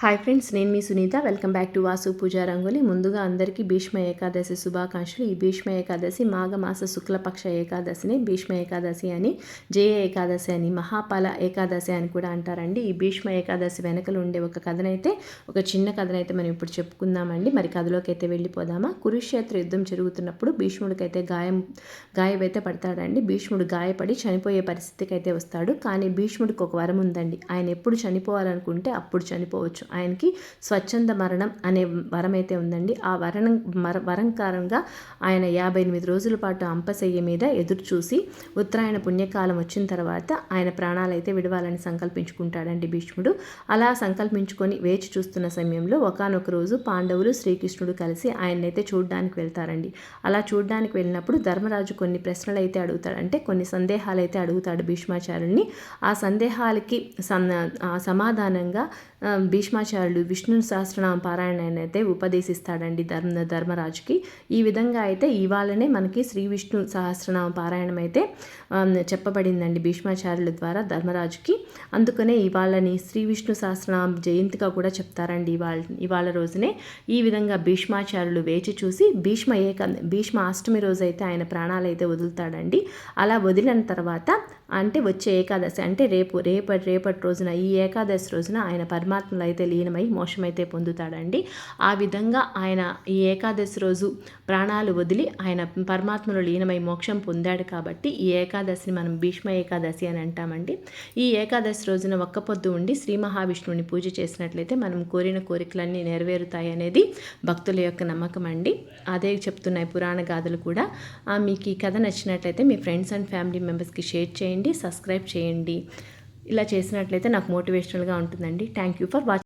Hi friends నేను మీ Sunitha. Welcome back to Vasu Pooja rangoli. ముందుగా అందరికీ భీష్మ ఏకాదశి శుభాకాంక్షలు. ఈ భీష్మ ఏకాదశి మాఘమాస శుక్లపక్ష ఏకాదశిని. భీష్మ ఏకాదశి అని జయ ఏకాదశి అని మహాపాల ఏకాదశి అని కూడా అంటారండి. ఈ భీష్మ ఏకాదశి వెనకలు ఉండే ఒక కథనైతే ఒక చిన్న కథనైతే మనం ఇప్పుడు చెప్పుకుందామండి. మరి కథలోకి అయితే వెళ్ళిపోదామా? కురుక్షేత్ర యుద్ధం జరుగుతున్నప్పుడు భీష్ముడికైతే గాయం గాయమైతే పడతాడండి. భీష్ముడు గాయపడి చనిపోయే పరిస్థితికి అయితే వస్తాడు. కానీ భీష్ముడికి ఒక వరం ఉందండి. ఆయన ఎప్పుడు చనిపోవాలనుకుంటే అప్పుడు చనిపోవచ్చు. ఆయనకి స్వచ్ఛంద మరణం అనే వరం అయితే ఉందండి. ఆ వరణం మర వరం కారణంగా ఆయన యాభై ఎనిమిది రోజుల పాటు అంపశయ్య మీద ఎదురు చూసి ఉత్తరాయణ పుణ్యకాలం వచ్చిన తర్వాత ఆయన ప్రాణాలు అయితే విడవాలని సంకల్పించుకుంటాడండి భీష్ముడు. అలా సంకల్పించుకొని వేచి చూస్తున్న సమయంలో ఒకనొక రోజు పాండవులు శ్రీకృష్ణుడు కలిసి ఆయన్నైతే చూడడానికి వెళ్తారండి. అలా చూడడానికి వెళ్ళినప్పుడు ధర్మరాజు కొన్ని ప్రశ్నలు అయితే అడుగుతాడు అంటే కొన్ని సందేహాలు అయితే అడుగుతాడు భీష్మాచార్యుల్ని ఆ సందేహాలకి సమాధానంగా భీష్మాచార్యులు విష్ణు సహస్రనామ పారాయణ అయితే ఉపదేశిస్తాడండి ధర్మ ధర్మరాజుకి. ఈ విధంగా అయితే ఇవాళనే మనకి శ్రీ విష్ణు సహస్రనామ పారాయణం అయితే చెప్పబడిందండి భీష్మాచార్యుల ద్వారా ధర్మరాజుకి. అందుకనే ఇవాళని శ్రీ విష్ణు సహస్రనామ జయంతిగా కూడా చెప్తారండి ఇవాళ ఇవాళ రోజునే. ఈ విధంగా భీష్మాచార్యులు వేచి చూసి భీష్మ ఏక భీష్మ అష్టమి రోజు అయితే ఆయన ప్రాణాలు అయితే వదులుతాడండి. అలా వదిలిన తర్వాత అంటే వచ్చే ఏకాదశి అంటే రేపు రేపటి రేపటి రోజున ఈ ఏకాదశి రోజున ఆయన పరమాత్మలు అయితే లీనమై మోక్షమైతే పొందుతాడండి. ఆ విధంగా ఆయన ఈ ఏకాదశి రోజు ప్రాణాలు వదిలి ఆయన పరమాత్మలో లీనమై మోక్షం పొందాడు కాబట్టి ఈ ఏకాదశిని మనం భీష్మ ఏకాదశి అని అంటామండి. ఈ ఏకాదశి రోజున ఒక్క పొద్దు ఉండి శ్రీ మహావిష్ణువుని పూజ చేసినట్లయితే మనం కోరిన కోరికలన్నీ నెరవేరుతాయి అనేది భక్తుల యొక్క నమ్మకం అండి. అదే చెప్తున్నాయి పురాణ గాథలు కూడా. మీకు ఈ కథ నచ్చినట్లయితే మీ ఫ్రెండ్స్ అండ్ ఫ్యామిలీ మెంబర్స్కి షేర్ చేయండి సబ్స్క్రైబ్ చేయండి. ఇలా చేసినట్లయితే నాకు మోటివేషనల్గా ఉంటుందండి. Thank you for watching